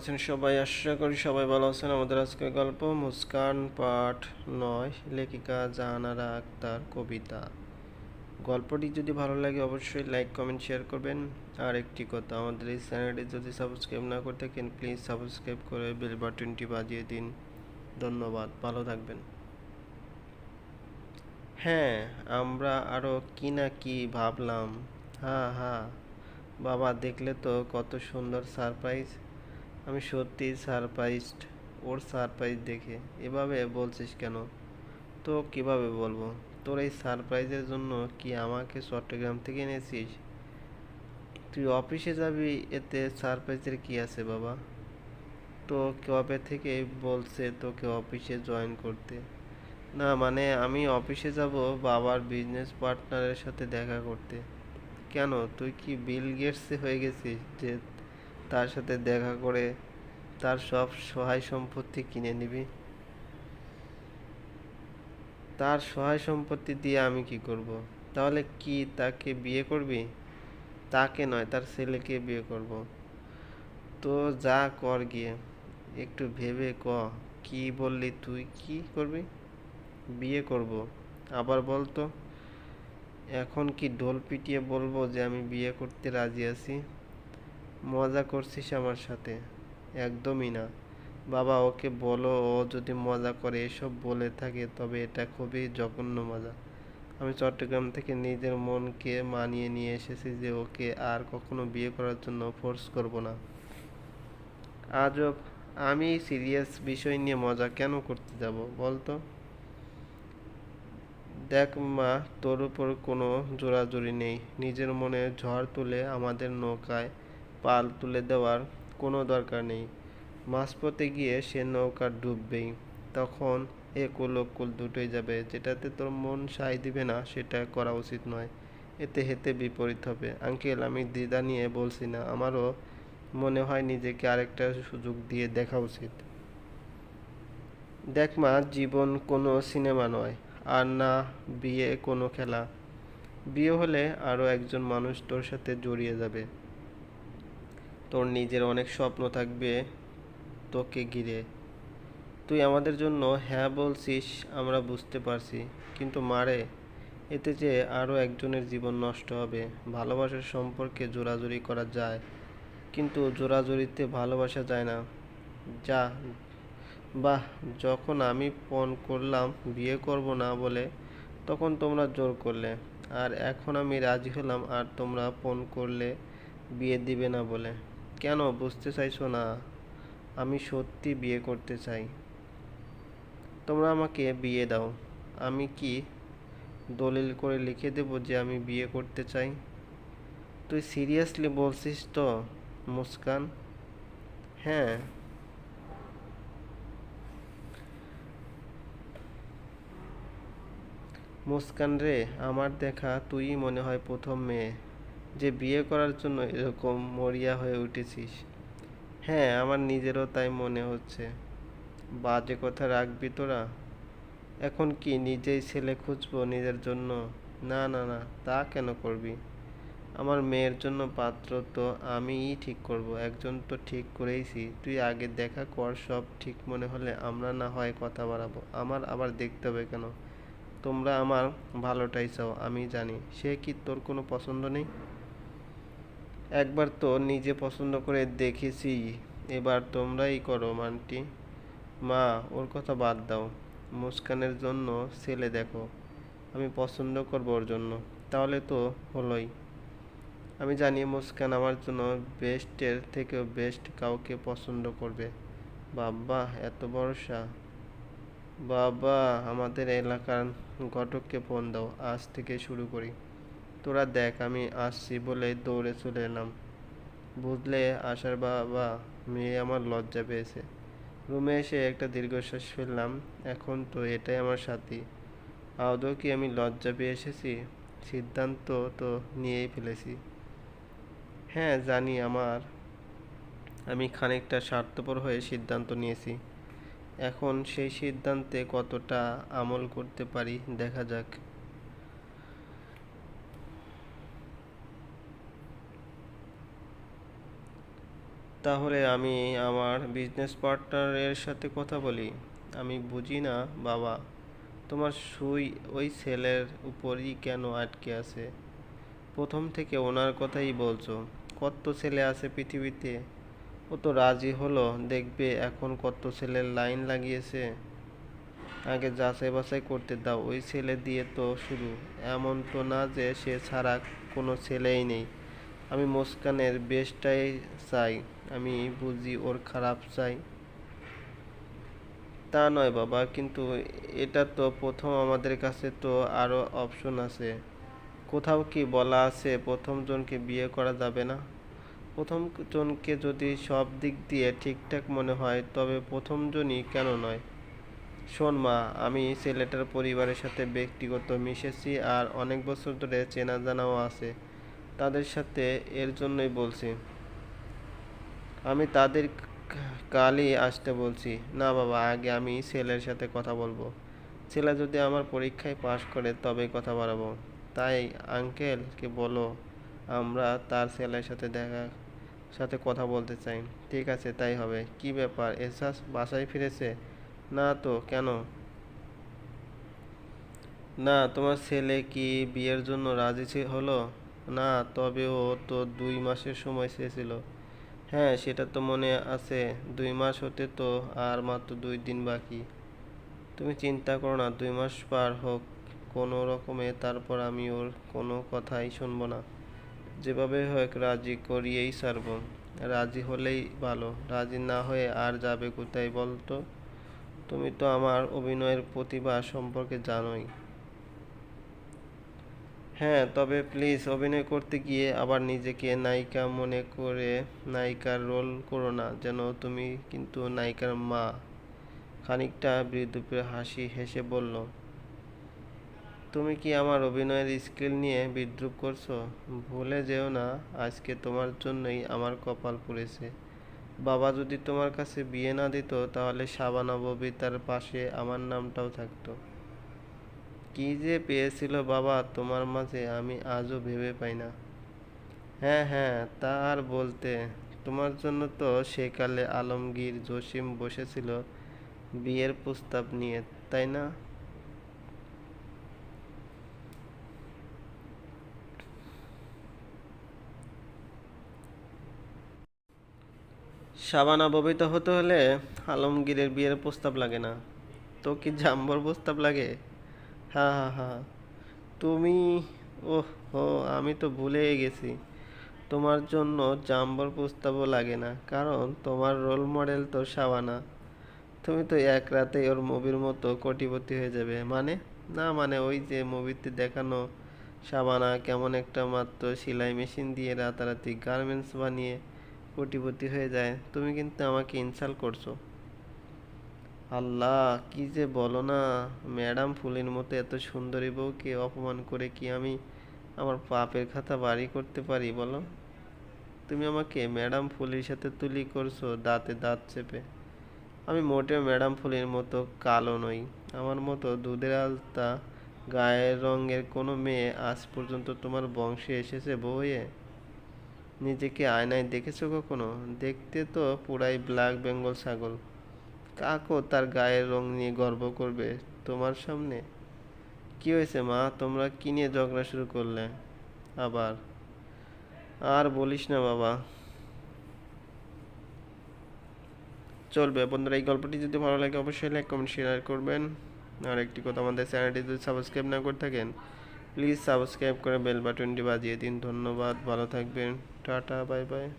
আছেন সবাই, আশা করি সবাই ভালো আছেন। আমাদের আজকের গল্প মুস্কান পাঠ নয়, লেখিকা জাহানারা আক্তার কবিতা। গল্পটি যদি ভালো লাগে অবশ্যই লাইক কমেন্ট শেয়ার করবেন। আর একটি কথা, আমাদের এই চ্যানেলটি যদি সাবস্ক্রাইব না করে থাকেন প্লিজ সাবস্ক্রাইব করে বেল বাটনটি বাজিয়ে দিন। ধন্যবাদ, ভালো থাকবেন। হ্যাঁ আমরা আরও কি না কি ভাবলাম। হ্যাঁ হ্যাঁ বাবা দেখলে তো কত সুন্দর সারপ্রাইজ আমি সত্যি সারপ্রাইজড ওর সারপ্রাইজ দেখে। এভাবে বলছিস কেন? তো কীভাবে বলব? তোর এই সারপ্রাইজের জন্য কি আমাকে চট্টগ্রাম থেকে এনেছিস? তুই অফিসে যাবি, এতে সারপ্রাইজের কি আছে বাবা? তো কবে থেকে বলছে তোকে অফিসে জয়েন করতে? না মানে আমি অফিসে যাব বাবার বিজনেস পার্টনারের সাথে দেখা করতে। কেন? তুই কি বিল গেটসে হয়ে গেছিস যে তার সাথে দেখা করে তার সব সহায় সম্পত্তি কিনে নিবি। তার সহায় সম্পত্তি দিয়ে আমি কি করব। তাহলে কি তাকে বিয়ে করবি? তাকে নয়, তার ছেলেকে বিয়ে করব। তো যা কর গিয়ে, একটু ভেবে ক, কি বললি তুই কি করবি? বিয়ে করব। আবার বলতো এখন কি ঢোল পিটিয়ে বলব যে আমি বিয়ে করতে রাজি আছি? মজা করছিস আমার সাথে। একদমই না। বাবা, ওকে বলো, ও যদি মজা করে এসব বলে থাকে, তবে এটা খুবই জঘন্য মজা। আমি চট্টগ্রাম থেকে নিজের মনকে মানিয়ে নিয়ে এসেছি যে ওকে আর কখনো বিয়ে করার জন্য ফোর্স করব না। আজব, আমি সিরিয়াস বিষয় নিয়ে মজা কেন করতে যাব, বলতো? দেখ মা, তোর উপর কোনো জোরাজুরি নেই। নিজের মনে ঝড় তুলে আমাদের নৌকায় পাল তুলে দেওয়ার কোনো দরকার নেই। মাঝপথে গিয়ে সে নৌকা ডুববেই। তখন এ কুল ও কুল দুটোই যাবে। যেটাতে তোর মন সায় দিবে না, সেটা করা উচিত নয়। এতে হেতে বিপরীত হবে। আঙ্কেল, আমি দ্বিধা নিয়ে বলছি না। আমারও মনে হয় নিজেকে আরেকটা সুযোগ দিয়ে দেখা উচিত। দেখ মা, জীবন কোনো সিনেমা নয়, আর না বিয়ে কোনো খেলা। বিয়ে হলে আরও একজন মানুষ তোর সাথে জড়িয়ে যাবে। তোর নিজের অনেক স্বপ্ন থাকবে তোকে ঘিরে। তুই আমাদের জন্য হ্যাঁ বলছিস, আমরা বুঝতে পারছি। কিন্তু মারে, এতে যে আরও একজনের জীবন নষ্ট হবে। ভালোবাসার সম্পর্কে জোরাজুরি করা যায়, কিন্তু জোরাজুরিতে ভালোবাসা যায় না। যা, বাহ, যখন আমি ফোন করলাম, বিয়ে করব না বলে, তখন তোমরা জোর করলে। আর এখন আমি রাজি হলাম, আর তোমরা ফোন করলে, বিয়ে দিবে না বলে। কেন বুঝতে চাইছো না? আমি সত্যি বিয়ে করতে চাই। তোমরা আমাকে বিয়ে দাও। আমি কি দলিল করে লিখে দেবো যে আমি বিয়ে করতে চাই? তুই সিরিয়াসলি বলছিস তো, মুস্কান? হ্যাঁ। মুস্কান রে, আমার দেখা তুই মনে হয় প্রথম মেয়ে। যে বিয়ে করার জন্য এরকম মরিয়া হয়ে উঠেছিস। হ্যাঁ আমার নিজেরও তাই মনে হচ্ছে। বাজে কথা রাখবি তোরা? এখন কি নিজেই ছেলে খুঁজবো নিজের জন্য? না না না, তা কেন করবি? আমার মেয়ের জন্য পাত্র তো আমিই ঠিক করব, একজন তো ঠিক করেইছি। তুই আগে দেখা কর, সব ঠিক মনে হলে আমরা না হয় কথা বাড়াবো। আমার আবার দেখতে হবে কেন? তোমরা আমার ভালোটাই চাও, আমি জানি। সে কি তোর কোনো পছন্দ নেই? একবার তো নিজে পছন্দ করে দেখেছি। এবার তোমরাই করো, মানটি। মা, ওর কথা বাদ দাও। মুস্কানের জন্য ছেলে দেখো। আমি পছন্দ করব ওর জন্য। তাহলে তো হলোই। আমি জানি মুস্কান আমার জন্য বেস্টের থেকেও বেস্ট কাউকে পছন্দ করবে। বাবা, এত ভরসা। বাবা, আমাদের এলাকার ঘটককে ফোন দাও। আজ থেকে শুরু করি। তোরা দেখ, আমি আসছি বলে দৌড়ে চলে এলাম। বুঝলে আসার বাবা মেয়ে আমার লজ্জা পেয়েছে। রুমে এসে একটা দীর্ঘশ্বাস ফেললাম। এখন তো এটাই আমার সাথী। আদৌ কি আমি লজ্জা পেয়ে এসেছি? সিদ্ধান্ত তো নিয়েই ফেলেছি। হ্যাঁ জানি আমার। আমি খানিকটা স্বার্থপর হয়ে সিদ্ধান্ত নিয়েছি। এখন সেই সিদ্ধান্তে কতটা আমল করতে পারি দেখা যাক। তাহলে আমি আমার বিজনেস পার্টনারের সাথে কথা বলি। আমি বুঝি না, বাবা, তোমার সুই ওই ছেলের উপরই কেন আটকে আছে? প্রথম থেকে ওনার কথাই বলছো, কত ছেলে আছে পৃথিবীতে? ও তো রাজি হলো, দেখবে এখন কত ছেলের লাইন লাগিয়েছে। আগে যাচাই বাছাই করতে দাও, ওই ছেলে দিয়ে তো শুরু। এমন তো না যে সে ছাড়া কোনো ছেলেই নেই। আমি মুস্কানের বেশটাই চাই, আমি বুঝি ওর খারাপ চাই। তা নয় বাবা, কিন্তু এটা তো প্রথম আমাদের কাছে তো আরও অপশন আছে। কোথাও কি বলা আছে, প্রথম জনকে বিয়ে করা যাবে না? প্রথম জনকে যদি সব দিক দিয়ে ঠিকঠাক মনে হয়, তবে প্রথম জনই কেন নয়? শোন মা, আমি ছেলেটার পরিবারের সাথে ব্যক্তিগত মিশেছি আর অনেক বছর ধরে চেনা জানাও আছে। তাদের সাথে এর জন্যই বলছি। আমি তাদের কালই আসতে বলছি। না বাবা, আগে আমি ছেলের সাথে কথা বলব। ছেলে যদি আমার পরীক্ষায় পাশ করে তবে কথা বাড়াবো। তাই আঙ্কেলকে বলো, আমরা তার ছেলের সাথে দেখা, সাথে কথা বলতে চাই। ঠিক আছে, তাই হবে। কি ব্যাপার এসাস বাসায় ফিরেছে? না তো, কেন? না, তোমার ছেলে কি বিয়ের জন্য রাজি হলো? না, তবে ও তো দুই মাসের সময় চেয়েছিল। হ্যাঁ সেটা তো মনে আছে। দুই মাস হতে তো আর মাত্র দুই দিন বাকি। তুমি চিন্তা করো না, দুই মাস পার হোক, কোনো রকমে তারপর আমি ওর কোনো কথাই শুনব না। যেভাবে হোক, রাজি করিয়েই ছাড়বো। রাজি হলেই ভালো, রাজি না হয়ে আর যাবে কোথায় বলতো? তুমি তো আমার অভিনয়ের প্রতিভা সম্পর্কে জানোই। হ্যাঁ তবে প্লিজ অভিনয় করতে গিয়ে আবার নিজেকে নায়িকা মনে করে নায়িকার রোল করো না, যেন তুমি কিন্তু নায়িকার মা। খানিকটা মৃদুপে হাসি হেসে বলল, তুমি কি আমার অভিনয়ের স্কিল নিয়ে বিদ্রুপ করছ? ভুলে যেও না, আজকে তোমার জন্যই আমার কপাল পড়েছে। বাবা যদি তোমার কাছে বিয়ে না দিত, তাহলে শাবানা ববিতার পাশে আমার নামটাও থাকতো। কি যে পেয়েছিল বাবা তোমার মাঝে আমি আজও ভেবে পাই না। হ্যাঁ হ্যাঁ তা আর বলতে, তোমার জন্য তো সেকালে আলমগীর জসিম বসেছিল বিয়ের প্রস্তাব নিয়ে, তাই না? শাবানা ববিতা হতে হলে আলমগীরের বিয়ের প্রস্তাব লাগে না। তো কি জাম্বর প্রস্তাব লাগে? হ্যাঁ হ্যাঁ হ্যাঁ তুমি, ওহ, হো, আমি তো ভুলেই গেছি। তোমার জন্য জাম্বর প্রস্তাবও লাগে না, কারণ তোমার রোল মডেল তো শাবানা তুমি তো এক রাতেই ওর মুভির মতো কোটিপতি হয়ে যাবে। মানে? না মানে ওই যে মুভিতে দেখানো শাবানা কেমন একটা মাত্র সেলাই মেশিন দিয়ে রাতারাতি গার্মেন্টস বানিয়ে কোটিপতি হয়ে যায়। তুমি কিন্তু আমাকে ইনসাল্ট করছ। আল্লাহ, কি যে বলো না? ম্যাডাম ফুলের মতো এত সুন্দরী বউকে অপমান করে কি আমি আমার পাপের খাতা বাড়ি করতে পারি বলো? তুমি আমাকে ম্যাডাম ফুলের সাথে তুলি করছ, দাঁতে দাঁত চেপে। আমি মোটেও ম্যাডাম ফুলের মতো কালো নই। আমার মতো দুধের আলতা, গায়ের রঙের কোনো মেয়ে আজ পর্যন্ত তোমার বংশে এসেছে বউ হয়ে নিজেকে আয়নায় দেখেছ কখনো? দেখতে তো পুরাই ব্ল্যাক বেঙ্গল ছাগল। কাকও তার গায়ের রং নিয়ে গর্ব করবে তোমার সামনে? কি হয়েছে মা? তোমরা কি নিয়ে ঝগড়া শুরু করলে? আবার? আর বলিস না বাবা। চলবে। বন্ধুরা, এই গল্পটি যদি ভালো লাগে অবশ্যই লাইক কমেন্ট শেয়ার করবেন। আর একটি কথা, আমাদের চ্যানেলটি যদি সাবস্ক্রাইব না করে থাকেন প্লিজ সাবস্ক্রাইব করে বেল বাটনটি বাজিয়ে দিন। ধন্যবাদ। ভালো থাকবেন। Tata bye bye